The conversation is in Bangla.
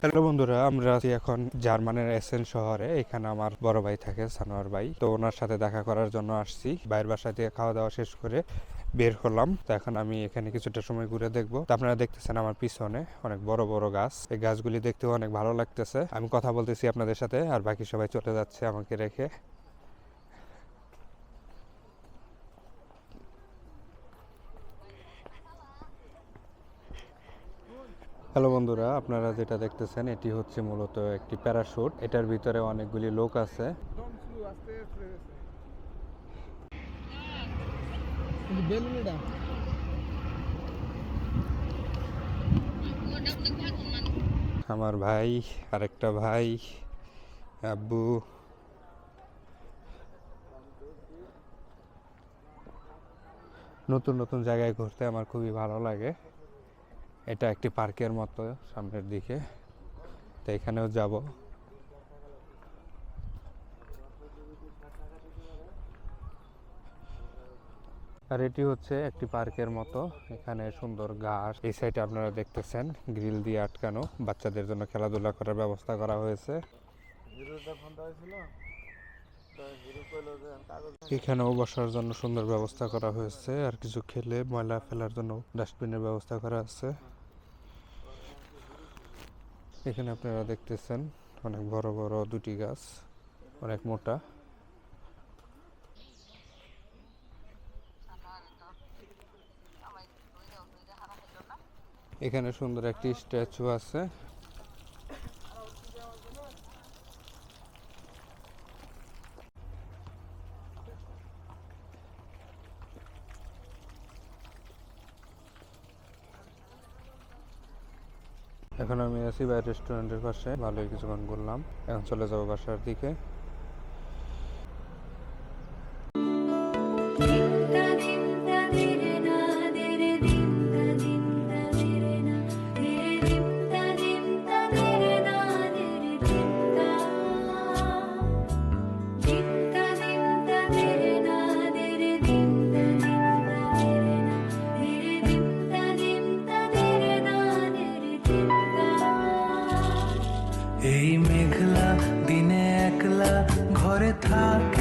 হ্যালো বন্ধুরা, আমরা আছি এখন জার্মানের এসেন শহরে। এখানে আমার বড় ভাই থাকে, সানোয়ার ভাই। তো ওনার সাথে দেখা করার জন্য আসছি। বাইরের বাসা থেকে খাওয়া দাওয়া শেষ করে বের হলাম। তো এখন আমি এখানে কিছুটা সময় ঘুরে দেখব। তো আপনারা দেখতেছেন আমার পিছনে অনেক বড় বড় গাছ। এই গাছগুলি দেখতেও অনেক ভালো লাগতেছে। আমি কথা বলতেছি আপনাদের সাথে, আর বাকি সবাই চলে যাচ্ছে আমাকে রেখে। হ্যালো বন্ধুরা, আপনারা যেটা দেখতেছেন, এটি হচ্ছে মূলত একটি প্যারাশুট এটার ভিতরে অনেকগুলি লোক আছে। আমার ভাই, আরেকটা ভাই, আব্বু। নতুন নতুন জায়গায় ঘুরতে আমার খুবই ভালো লাগে। এটা একটি পার্কের মতো সামনের দিকে। তো এখানেও যাব। আর এটি হচ্ছে একটি পার্কের মতো। এখানে সুন্দর ঘাস। এই সাইডে আপনারা দেখতেছেন গ্রিল দিয়ে আটকানো। বাচ্চাদের জন্য খেলাধুলা করার ব্যবস্থা করা হয়েছে। এখানেও বসার জন্য সুন্দর ব্যবস্থা করা হয়েছে। আর কিছু খেলে ময়লা ফেলার জন্য ডাস্টবিনের ব্যবস্থা করা আছে। এখানে আপনারা দেখতেছেন অনেক বড় বড় দুটি গাছ, অনেক মোটা। এখানে সুন্দর একটি স্ট্যাচু আছে। এখন আমি আছি বাইরের রেস্টুরেন্টের পাশে। ভালোই কিছুক্ষণ ঘুরলাম। এখন চলে যাব বাসার দিকে। ঘরে